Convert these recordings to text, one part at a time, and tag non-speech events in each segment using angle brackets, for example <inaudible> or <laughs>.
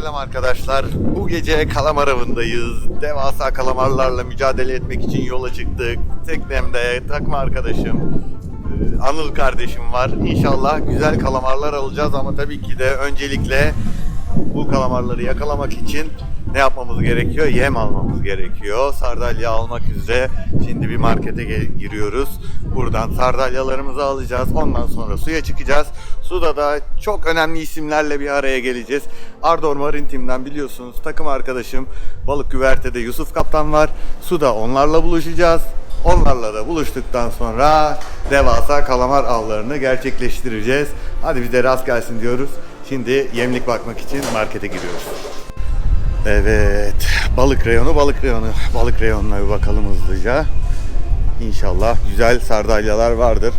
Selam arkadaşlar. Bu gece kalamar avındayız. Devasa kalamarlarla mücadele etmek için yola çıktık. Teknemde takım arkadaşım, e, Anıl kardeşim var. İnşallah güzel kalamarlar alacağız ama tabii ki de öncelikle bu kalamarları yakalamak için ne yapmamız gerekiyor? Yem almamız gerekiyor. Sardalya almak üzere şimdi bir markete giriyoruz. Buradan sardalyalarımızı alacağız. Ondan sonra suya çıkacağız. Suda da çok önemli isimlerle bir araya geleceğiz. Ardor Marine Team'den biliyorsunuz takım arkadaşım balık güvertede Yusuf Kaptan var. Suda onlarla buluşacağız. Onlarla da buluştuktan sonra devasa kalamar avlarını gerçekleştireceğiz. Hadi bize rast gelsin diyoruz. Şimdi yemlik bakmak için markete giriyoruz. Evet, balık reyonu, balık reyonu. Balık reyonuna bir bakalım hızlıca. İnşallah güzel sardalyalar vardır.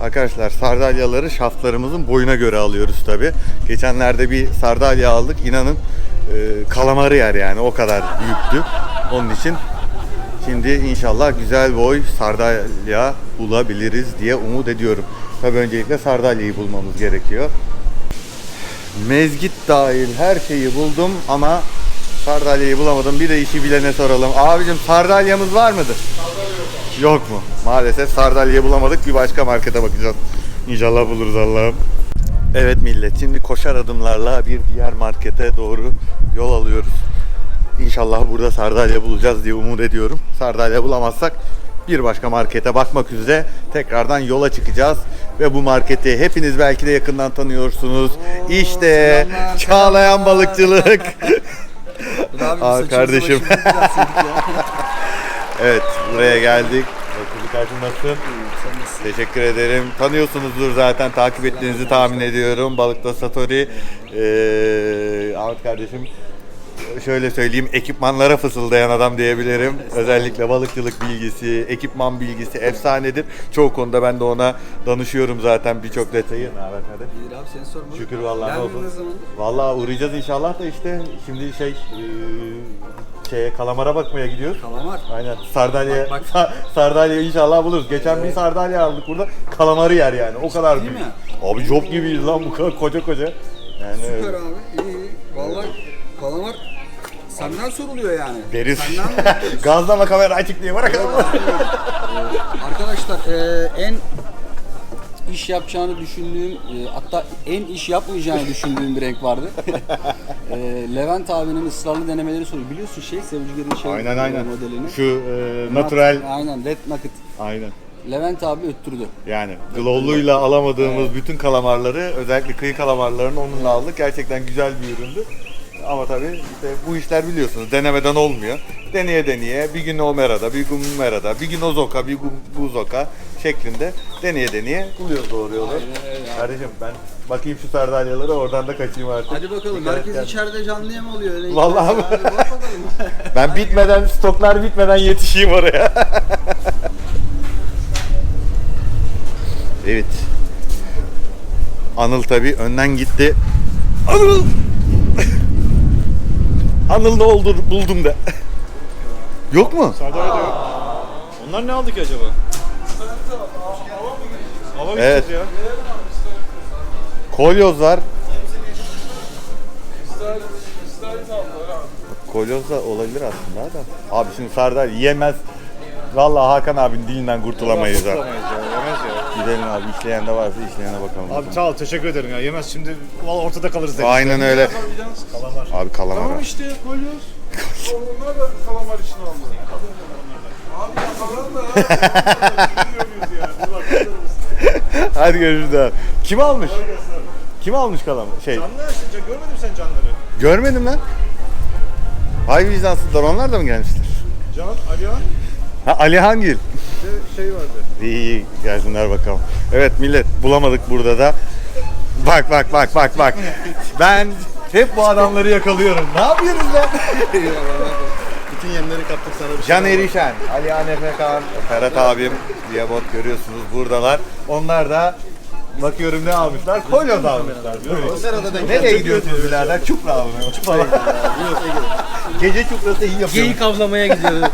Arkadaşlar sardalyaları şaftlarımızın boyuna göre alıyoruz tabi. Geçenlerde bir sardalya aldık. İnanın e, kalamarı yer yani o kadar büyüktü. Onun için şimdi inşallah güzel boy sardalya bulabiliriz diye umut ediyorum. Tabi öncelikle sardalyayı bulmamız gerekiyor. Mezgit dahil her şeyi buldum ama sardalyayı bulamadım. Bir de işi bilene soralım. Abicim sardalyamız var mıdır? Yok. mu? Maalesef sardalyayı bulamadık. Bir başka markete bakacağız. İnşallah buluruz Allah'ım. Evet millet şimdi koşar adımlarla bir diğer markete doğru yol alıyoruz. İnşallah burada sardalya bulacağız diye umut ediyorum. Sardalya bulamazsak bir başka markete bakmak üzere tekrardan yola çıkacağız. Ve bu marketi hepiniz belki de yakından tanıyorsunuz. İşte selamlar, Çağlayan selamlar. Balıkçılık. Abi, Aa, kardeşim. <laughs> evet buraya geldik. Balıkçılık karşım nasılsın? Sen nasılsın? Teşekkür ederim. Tanıyorsunuzdur zaten. Takip ettiğinizi tahmin ediyorum. Balıkta Satori. Ee, Ahmet kardeşim şöyle söyleyeyim ekipmanlara fısıldayan adam diyebilirim. Özellikle balıkçılık bilgisi, ekipman bilgisi efsanedir. Çoğu konuda ben de ona danışıyorum zaten birçok detayı. Ne haber? İyidir abi seni sormadım. Şükür vallahi ne olsun. Vallahi uğrayacağız inşallah da işte şimdi şey ee, şeye kalamara bakmaya gidiyoruz. Kalamar. Aynen. Sardalya, Bak, bak. Sa- Sardalya inşallah buluruz. Geçen bir sardalya aldık burada. Kalamarı yer yani. O kadar Değil büyük. mi? Abi job gibiyiz lan bu kadar koca koca. Yani Süper abi. İyi iyi. Vallahi kalamar senden soruluyor yani. deriz. Senden. <laughs> Gazlama kamera açık diye bırakalım. Arkadaşlar e, en iş yapacağını düşündüğüm, e, hatta en iş yapmayacağını düşündüğüm bir renk vardı. e, Levent abinin ısrarlı denemeleri soruyor. Biliyorsun şey, Sevciger'in şey aynen aynen. modelini. Şu e, natural. Aynen, Red Nugget. Aynen. Levent abi öttürdü. Yani glowluyla alamadığımız bütün kalamarları özellikle kıyı kalamarlarını onunla aldık. Gerçekten güzel bir üründü. Ama tabii işte bu işler biliyorsunuz denemeden olmuyor. Deneye deneye bir gün o merada, bir gün bu merada, bir gün o zoka, bir gün bu zoka şeklinde deneye deneye buluyoruz doğru yolu. Aynen öyle abi. Kardeşim ben bakayım şu sardalyalara oradan da kaçayım artık. Hadi bakalım, Dikkat herkes et içeride canlı yem alıyor. Öyle Vallahi Hadi bak bakalım. kendine. <laughs> Ben bitmeden, stoklar bitmeden yetişeyim oraya. <laughs> evet. Anıl tabi önden gitti. Anıl! Anıl ne oldu buldum da. <laughs> Yok mu? Sardalya da yok. Onlar ne aldık acaba? Hava mı Evet. ya? Kolyoz var. Kolyoz da olabilir aslında da. Abi şimdi sardalya yiyemez. Vallahi Hakan abinin dilinden kurtulamayız ha. Tutamayız ya. Yemez ya. Gidelim abi işleyen de varsa işleyene bakalım. Abi sağ ol teşekkür ederim ya. Yemez şimdi valla ortada kalırız dedik. Aynen öyle. Kalamar. Abi kalamar. Tamam işte kolyoz. Onlar da kalamar için aldı. Abi kalamar da ya. Hadi görüşürüz abi. Kim almış? Kim almış kalamar? Şey. Canlı yaşayınca görmedin mi sen canları? Görmedim lan. Vay vicdansızlar onlar da mı gelmişler? Can, Alihan Ha Alihan Gil. bir de şey vardı. İyi iyi gelsinler bakalım. Evet millet bulamadık burada da. Bak bak bak bak bak. Ben hep bu adamları yakalıyorum. Ne yapıyorsunuz lan? <laughs> Bütün yemleri kaptık sana bir Can Erişen, Alihan Efekan, Ferhat abim, Diyabot görüyorsunuz buradalar. Onlar da bakıyorum ne almışlar? Kolyoz almışlar. Böyle. Nereye gidiyorsunuz birader? Çupra almaya. Çupra. Gece çuprası iyi yapıyor. Geyik avlamaya gidiyoruz.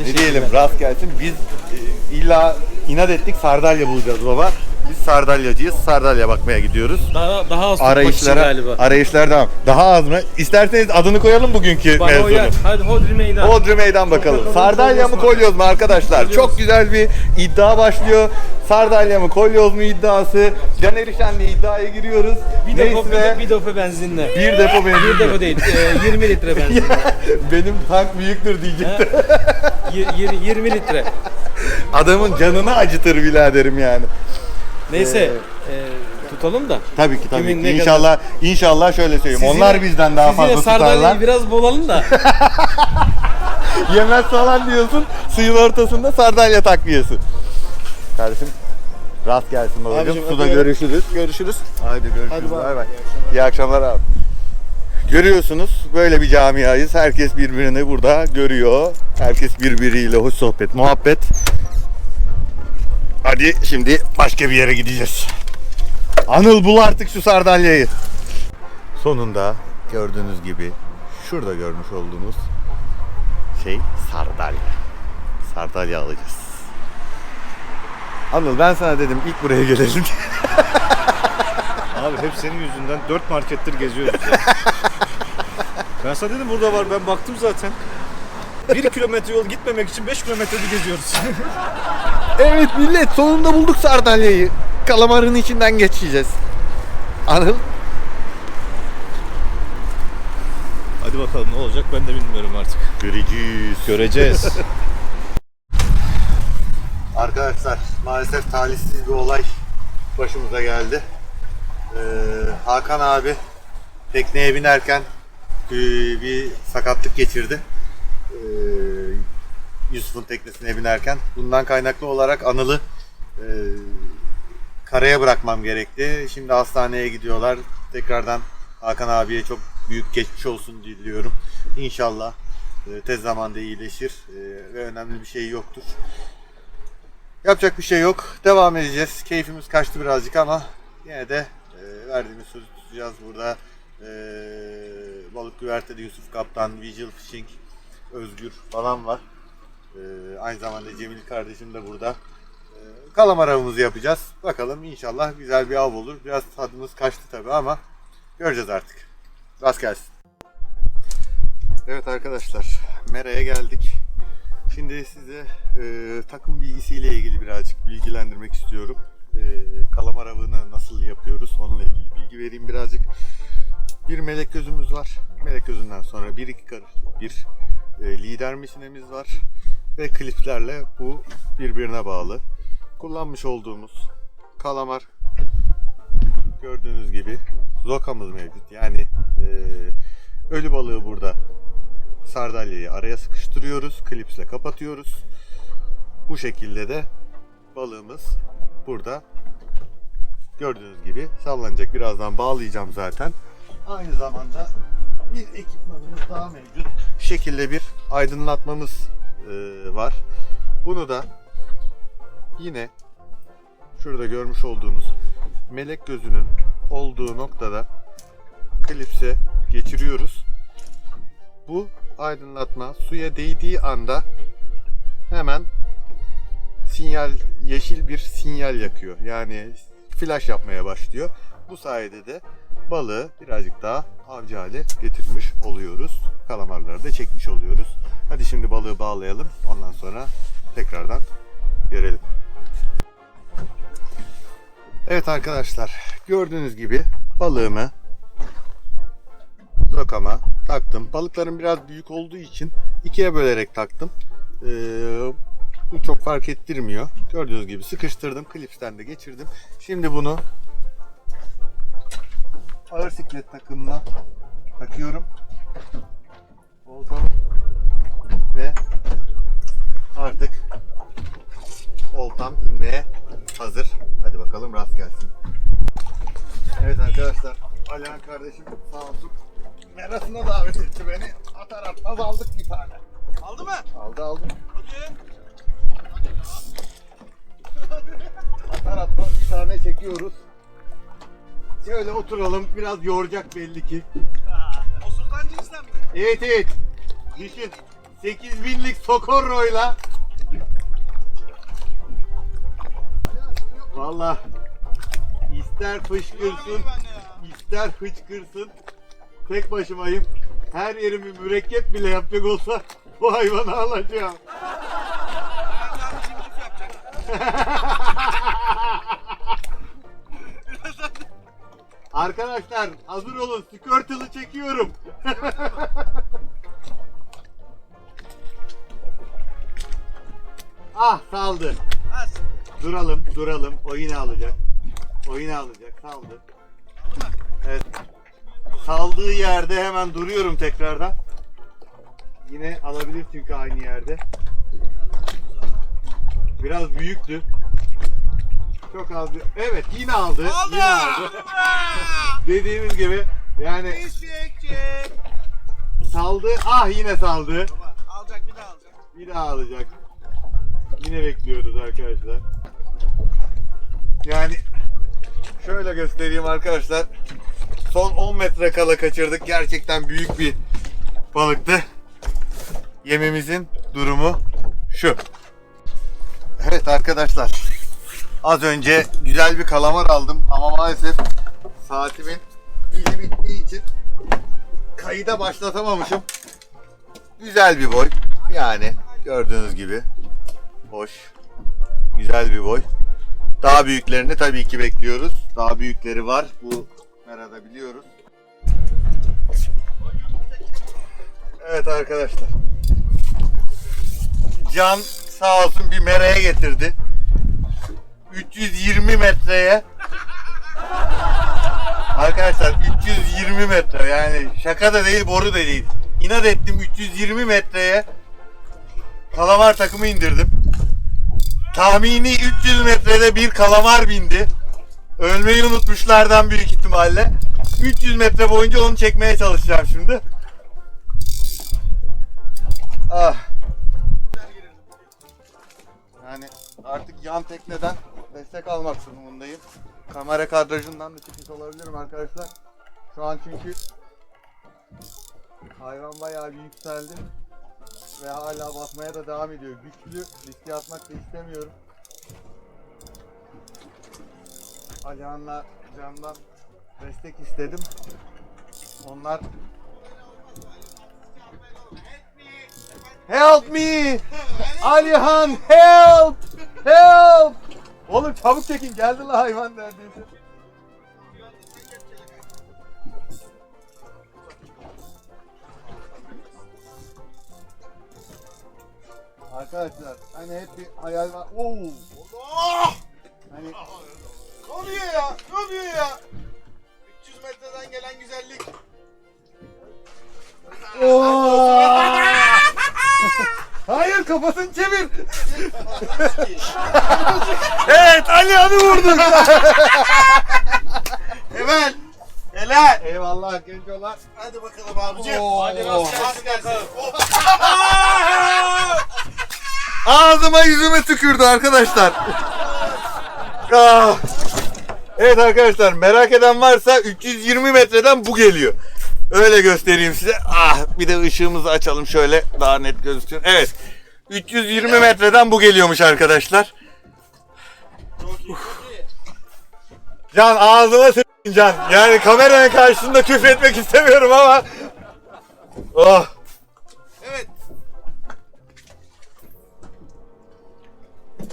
Ne diyelim rast gelsin. Biz e, illa inat ettik sardalya bulacağız baba. Biz Sardalyacıyız. Sardalya bakmaya gidiyoruz. Daha daha az Arayışlara, galiba. arayışlar devam. Daha az mı? İsterseniz adını koyalım bugünkü Bana mevzunun. uyar. Hadi Hodri meydan. Bodrum meydan bakalım. Sardalya mı kolyoz mu arkadaşlar? Çok güzel bir iddia başlıyor. Sardalya mı kolyoz mu iddiası. Can Erişen'le iddiaya giriyoruz. bir depo, bir, Neyse, bir depo benzinle. bir depo benzin. Bir depo değil. e, 20 litre benzinle. <laughs> Benim tank büyüktür diyecektim. Yir- yir- 20 litre. Adamın canını acıtır biraderim yani. Neyse. e, tutalım da. Tabii ki tabii Kimin ki. ne İnşallah inşallah şöyle söyleyeyim. Siz Onlar yine- bizden daha siz fazla yine tutarlar. sardalyayı biraz bolalım da. <laughs> Yemez falan diyorsun. Suyun ortasında sardalya takviyesi. Kardeşim rast gelsin babacığım. Abicim, Suda öpüyorum. görüşürüz. Görüşürüz. Haydi görüşürüz. Hadi bay bay bay. bay. İyi akşamlar abi. Görüyorsunuz böyle bir camiayız. Herkes birbirini burada görüyor. Herkes birbiriyle hoş sohbet, muhabbet. Hadi şimdi başka bir yere gideceğiz. Anıl bul artık şu sardalyayı. Sonunda gördüğünüz gibi şurada görmüş olduğunuz şey sardalya. Sardalya alacağız. Anıl ben sana dedim ilk buraya gelelim. <laughs> Abi hep senin yüzünden 4 markettir geziyoruz ya. <laughs> ben sana dedim burada var ben baktım zaten. 1 kilometre yol gitmemek için 5 kilometredir geziyoruz. <laughs> Evet millet sonunda bulduk sardalyayı. Kalamarın içinden geçeceğiz. Anıl Hadi bakalım ne olacak ben de bilmiyorum artık. göreceğiz. Göreceğiz. <laughs> Arkadaşlar maalesef talihsiz bir olay başımıza geldi. Ee, Hakan abi tekneye binerken e, bir sakatlık geçirdi. Ee, Yusuf'un teknesine binerken. Bundan kaynaklı olarak Anıl'ı e, karaya bırakmam gerekti. Şimdi hastaneye gidiyorlar. Tekrardan Hakan abiye çok büyük geçmiş olsun diliyorum. İnşallah e, tez zamanda iyileşir e, ve önemli bir şey yoktur. Yapacak bir şey yok. Devam edeceğiz. Keyfimiz kaçtı birazcık ama yine de e, verdiğimiz sözü tutacağız. Burada e, Balık Güverte'de Yusuf Kaptan, Vigil Fishing, Özgür falan var. E, aynı zamanda Cemil kardeşim de burada. E, kalamar avımızı yapacağız. Bakalım inşallah güzel bir av olur. Biraz tadımız kaçtı tabii ama göreceğiz artık. Rast gelsin. Evet arkadaşlar, Mera'ya geldik. Şimdi size e, takım bilgisiyle ilgili birazcık bilgilendirmek istiyorum. E, kalamar avını nasıl yapıyoruz onunla ilgili bilgi vereyim birazcık. Bir melek gözümüz var. Melek gözünden sonra bir iki karış bir e, lider misinemiz var. Ve kliplerle bu birbirine bağlı. Kullanmış olduğumuz kalamar gördüğünüz gibi zokamız mevcut. Yani e, ölü balığı burada sardalyayı araya sıkıştırıyoruz. Klipsle kapatıyoruz. Bu şekilde de balığımız burada gördüğünüz gibi sallanacak. Birazdan bağlayacağım zaten. Aynı zamanda bir ekipmanımız daha mevcut. Şu şekilde bir aydınlatmamız e, var. Bunu da yine şurada görmüş olduğunuz melek gözünün olduğu noktada klipse geçiriyoruz. Bu aydınlatma suya değdiği anda hemen sinyal yeşil bir sinyal yakıyor. Yani flash yapmaya başlıyor. Bu sayede de balığı birazcık daha avcı hale getirmiş oluyoruz. Kalamarları da çekmiş oluyoruz. Hadi şimdi balığı bağlayalım. Ondan sonra tekrardan görelim. Evet arkadaşlar gördüğünüz gibi balığımı rokama taktım. Balıkların biraz büyük olduğu için ikiye bölerek taktım. Ee, bu çok fark ettirmiyor. Gördüğünüz gibi sıkıştırdım. Klipsten de geçirdim. Şimdi bunu ağır siklet takımına takıyorum. Oltam ve artık oltam inmeye hazır. Hadi bakalım rast gelsin. Evet arkadaşlar Alihan kardeşim sağ olsun Merasına davet etti beni. Atar atmaz aldık bir tane. Aldı mı? Aldı aldı. Hadi. Atar atmaz bir tane çekiyoruz. Şöyle oturalım. Biraz yoracak belli ki. O sultan cinsten mi? Evet evet. Düşün. 8000'lik Socorro'yla. Valla ister fışkırsın, ister hıçkırsın. Tek başımayım. Her yerimi mürekkep bile yapacak olsa bu hayvanı alacağım. <laughs> Arkadaşlar hazır olun. Skirtle'ı çekiyorum. <laughs> ah saldı. Duralım, duralım. O yine alacak. O yine alacak. Saldı. Evet. Saldığı yerde hemen duruyorum tekrardan. Yine alabilir çünkü aynı yerde. Biraz büyüktü. Çok az bir... Evet yine aldı. Yine aldı. Dediğimiz gibi yani saldı. Ah yine saldı. Alacak bir daha alacak. Bir daha alacak. Yine bekliyoruz arkadaşlar. Yani şöyle göstereyim arkadaşlar. Son 10 metre kala kaçırdık. Gerçekten büyük bir balıktı. Yemimizin durumu şu. Evet arkadaşlar. Az önce güzel bir kalamar aldım ama maalesef saatimin pili bittiği için kayıda başlatamamışım. Güzel bir boy. Yani gördüğünüz gibi hoş. Güzel bir boy. Daha büyüklerini tabii ki bekliyoruz. Daha büyükleri var. Bu merada biliyoruz. Evet arkadaşlar. Can sağ olsun bir meraya getirdi. 320 metreye Arkadaşlar 320 metre yani şaka da değil boru da değil. İnat ettim 320 metreye kalamar takımı indirdim. Tahmini 300 metrede bir kalamar bindi. Ölmeyi unutmuşlardan büyük ihtimalle. 300 metre boyunca onu çekmeye çalışacağım şimdi. Ah. Yani artık yan tekneden destek almak durumundayım. Kamera kadrajından da çıkmış olabilirim arkadaşlar. Şu an çünkü hayvan bayağı bir yükseldi ve hala basmaya da devam ediyor. Güçlü riske atmak da istemiyorum. Alihan'la Can'dan destek istedim. Onlar Help me! Alihan help! Help! Oğlum çabuk çekin geldi la hayvan neredeyse. Arkadaşlar hani hep bir hayal var. Oo! Allah! Hani Ne oluyor ya? Ne oluyor ya? 300 metreden gelen güzellik. <laughs> <laughs> Hayır kafasını çevir. <laughs> evet Alihan'ı vurduk. Hemen. <laughs> Helal. Eyvallah gencolar. Hadi bakalım abicim. Oo. Hadi rast gelsin. <laughs> Ağzıma yüzüme tükürdü arkadaşlar. Ah. Evet arkadaşlar merak eden varsa 320 metreden bu geliyor. Öyle göstereyim size. Ah bir de ışığımızı açalım şöyle daha net gözüksün. Evet. 320 metreden bu geliyormuş arkadaşlar. Can ağzıma s**tin Can. Yani kameranın karşısında küfretmek istemiyorum ama. Oh. Evet.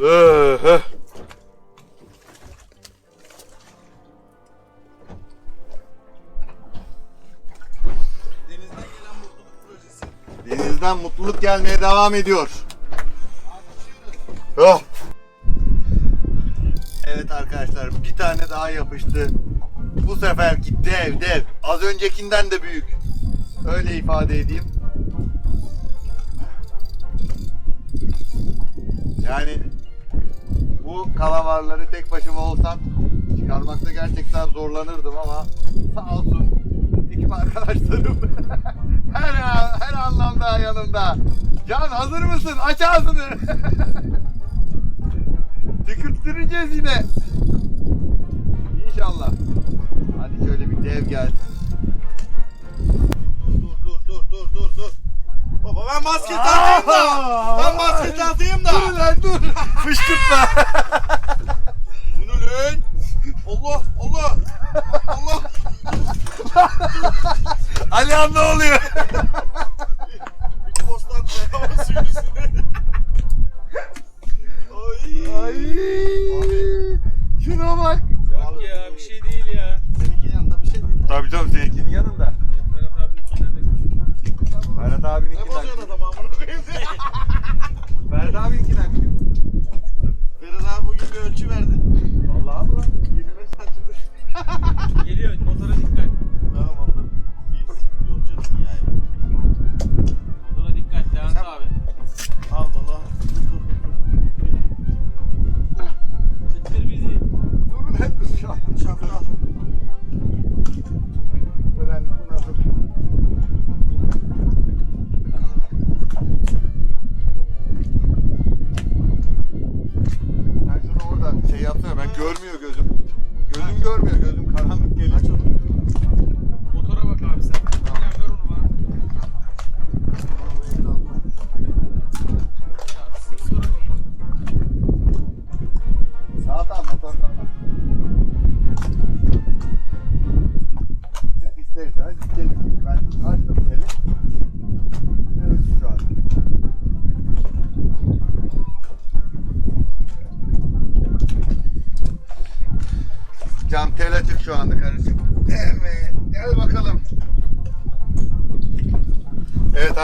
Öh. Denizden Denizden mutluluk gelmeye devam ediyor. Oh. Evet arkadaşlar bir tane daha yapıştı. Bu seferki dev dev. Az öncekinden de büyük. Öyle ifade edeyim. Yani bu kalamarları tek başıma olsam çıkarmakta gerçekten zorlanırdım ama sağ olsun ekip arkadaşlarım <laughs> Her, her anlamda yanımda. Can hazır mısın? Aç ağzını. <laughs> Tükürttüreceğiz yine. İnşallah. Hadi şöyle bir dev gelsin. Dur dur dur dur dur dur. Baba ben maske takayım da. Ben maske takayım da. Dur lan dur. Fışkırtma. <laughs> Bunu lan. Allah Allah. Allah. <laughs> Ali ne oluyor?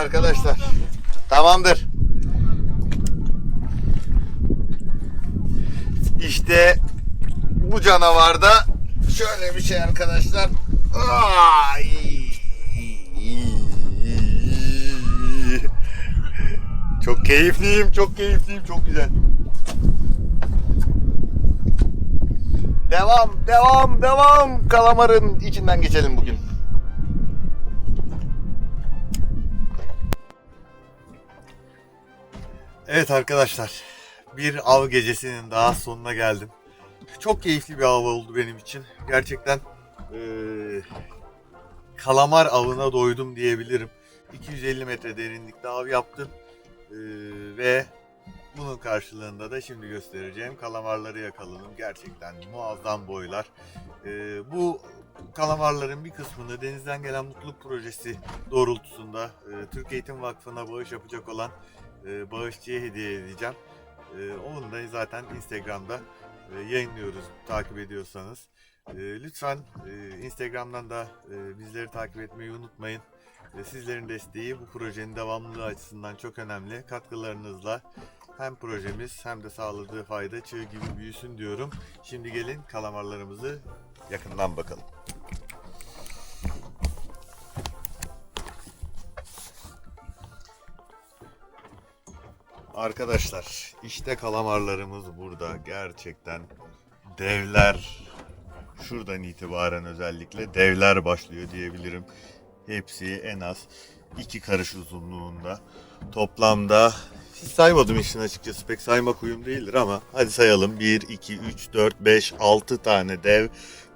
Arkadaşlar. Tamamdır. İşte bu canavarda şöyle bir şey arkadaşlar. Ay! Çok keyifliyim, çok keyifliyim, çok güzel. Devam, devam, devam. Kalamarın içinden geçelim bugün. Evet arkadaşlar, bir av gecesinin daha sonuna geldim. Çok keyifli bir av oldu benim için. Gerçekten eee, kalamar avına doydum diyebilirim. 250 metre derinlikte av yaptım Eee, ve bunun karşılığında da şimdi göstereceğim kalamarları yakaladım. Gerçekten muazzam boylar. Eee, bu kalamarların bir kısmını Denizden Gelen Mutluluk Projesi doğrultusunda eee, Türk Eğitim Vakfı'na bağış yapacak olan eee, bağışçıya hediye edeceğim. Eee, onu da zaten Instagram'da eee, yayınlıyoruz takip ediyorsanız. Eee, lütfen eee, Instagram'dan da eee, bizleri takip etmeyi unutmayın. Eee, Sizlerin desteği bu projenin devamlılığı açısından çok önemli. Katkılarınızla hem projemiz hem de sağladığı fayda çığ gibi büyüsün diyorum. Şimdi gelin kalamarlarımızı yakından bakalım. Arkadaşlar işte kalamarlarımız burada. Gerçekten devler şuradan itibaren özellikle devler başlıyor diyebilirim. Hepsi en az iki karış uzunluğunda. Toplamda hiç saymadım işin açıkçası pek saymak uyum değildir ama hadi sayalım. 1, 2, 3, 4, 5, 6 tane dev.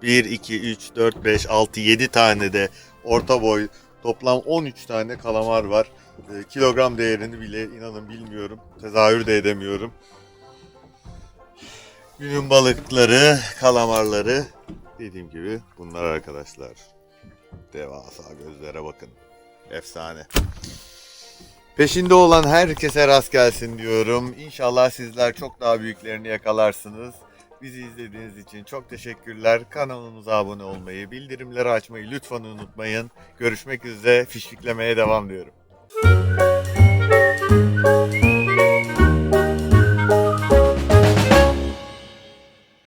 1, 2, 3, 4, 5, 6, 7 tane de orta boy. Toplam 13 tane kalamar var. E, kilogram değerini bile inanın bilmiyorum. Tezahür de edemiyorum. Günün balıkları, kalamarları dediğim gibi bunlar arkadaşlar. Devasa gözlere bakın. Efsane. Peşinde olan herkese rast gelsin diyorum. İnşallah sizler çok daha büyüklerini yakalarsınız. Bizi izlediğiniz için çok teşekkürler. Kanalımıza abone olmayı, bildirimleri açmayı lütfen unutmayın. Görüşmek üzere. Fişfiklemeye devam diyorum. Música